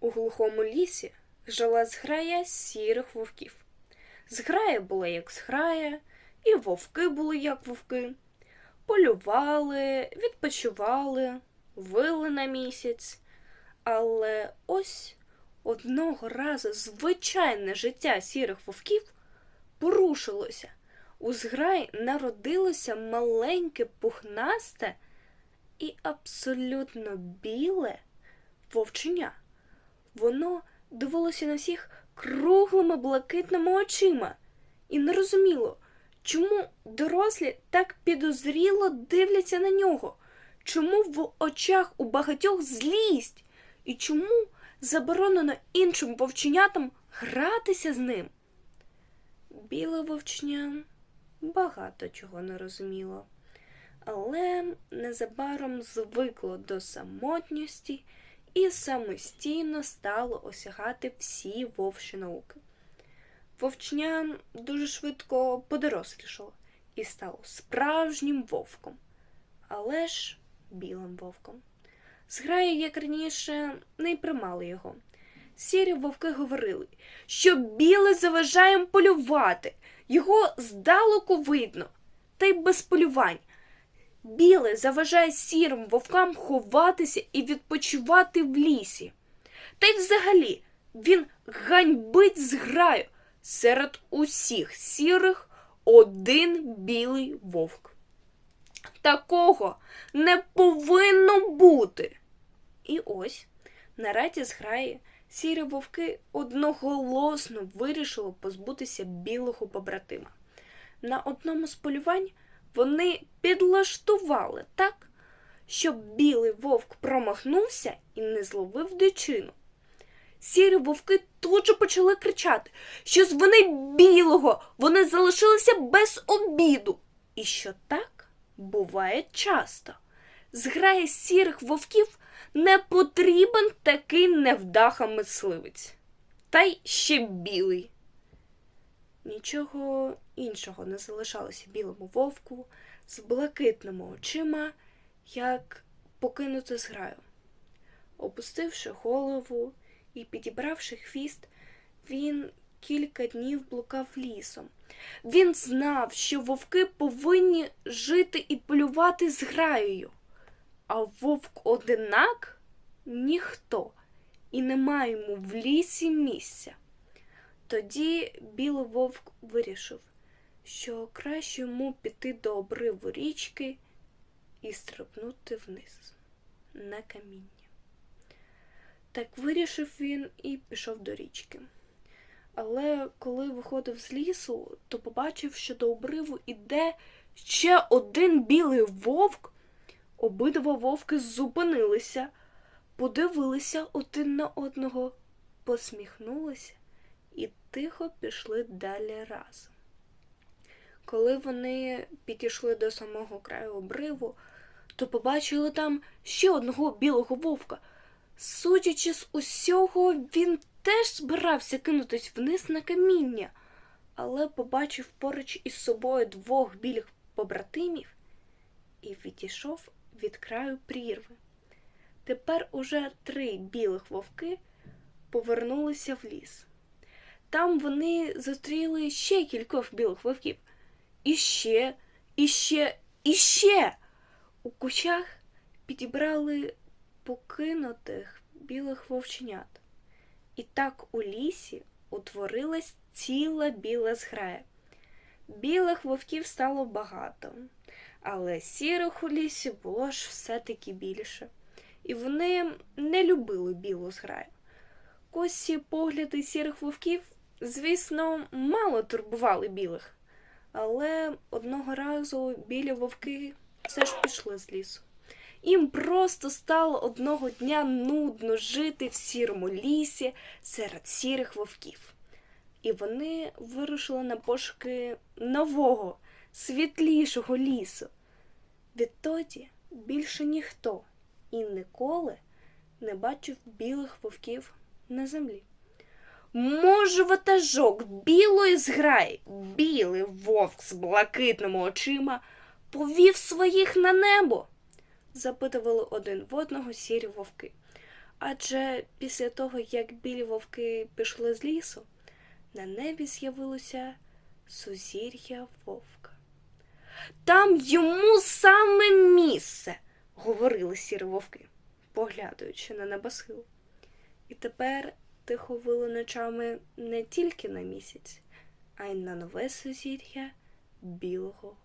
У глухому лісі жила зграя сірих вовків. Зграя була як зграя, і вовки були як вовки. Полювали, відпочивали, вили на місяць. Але ось одного разу звичайне життя сірих вовків порушилося. У зграї народилося маленьке пухнасте і абсолютно біле вовченя. Воно дивилося на всіх круглими блакитними очима. І не розуміло, чому дорослі так підозріло дивляться на нього, чому в очах у багатьох злість, і чому заборонено іншим вовченятам гратися з ним. Біле вовчня багато чого не розуміло, але незабаром звикло до самотності і самостійно стало осягати всі вовчі науки. Вовчня дуже швидко подорослішало і стало справжнім вовком, але ж білим вовком. Зграї, як раніше, не й примали його. Сірі вовки говорили, що біле заважає полювати, його здалеку видно, та й без полювань. Біле заважає сірим вовкам ховатися і відпочивати в лісі. Та й взагалі він ганьбить зграю серед усіх сірих один білий вовк. Такого не повинно бути. І ось на раді зграї сірі вовки одноголосно вирішили позбутися білого побратима. На одному з полювань вони підлаштували так, щоб білий вовк промахнувся і не зловив дичину. Сірі вовки тут же почали кричати, що з вини білого вони залишилися без обіду. І що так буває часто. Зграє сірих вовків не потрібен такий невдаха мисливець. Та й ще білий. Нічого іншого не залишалося білому вовку з блакитними очима, як покинути зграю. Опустивши голову і підібравши хвіст, він кілька днів блукав лісом. Він знав, що вовки повинні жити і полювати з граєю, а вовк одинак ніхто і немає йому в лісі місця. Тоді білий вовк вирішив, що краще йому піти до обриву річки і стрибнути вниз на каміння. Так вирішив він і пішов до річки. Але коли виходив з лісу, то побачив, що до обриву іде ще один білий вовк. Обидва вовки зупинилися, подивилися один на одного, посміхнулися і тихо пішли далі разом. Коли вони підійшли до самого краю обриву, то побачили там ще одного білого вовка. Судячи з усього, він теж збирався кинутись вниз на каміння, але побачив поруч із собою двох білих побратимів і відійшов від краю прірви. Тепер уже три білих вовки повернулися в ліс. Там вони зустріли ще кількох білих вовків. І ще, і ще, і ще. У кущах підібрали покинутих білих вовченят. І так у лісі утворилась ціла біла зграя. Білих вовків стало багато, але сірих у лісі було ж все-таки більше. І вони не любили білу зграю. Косі погляди сірих вовків, звісно, мало турбували білих, але одного разу білі вовки все ж пішли з лісу. Їм просто стало одного дня нудно жити в сірому лісі серед сірих вовків. І вони вирушили на пошуки нового, світлішого лісу. Відтоді більше ніхто і ніколи не бачив білих вовків на землі. Може, ватажок білої зграї, білий вовк з блакитними очима, повів своїх на небо? запитували один в одного сірі вовки. Адже після того, як білі вовки пішли з лісу, на небі з'явилося сузір'я вовка. Там йому саме місце, говорили сірі вовки, поглядаючи на небосхил. І тепер тихо вили ночами не тільки на місяць, а й на нове сузір'я білого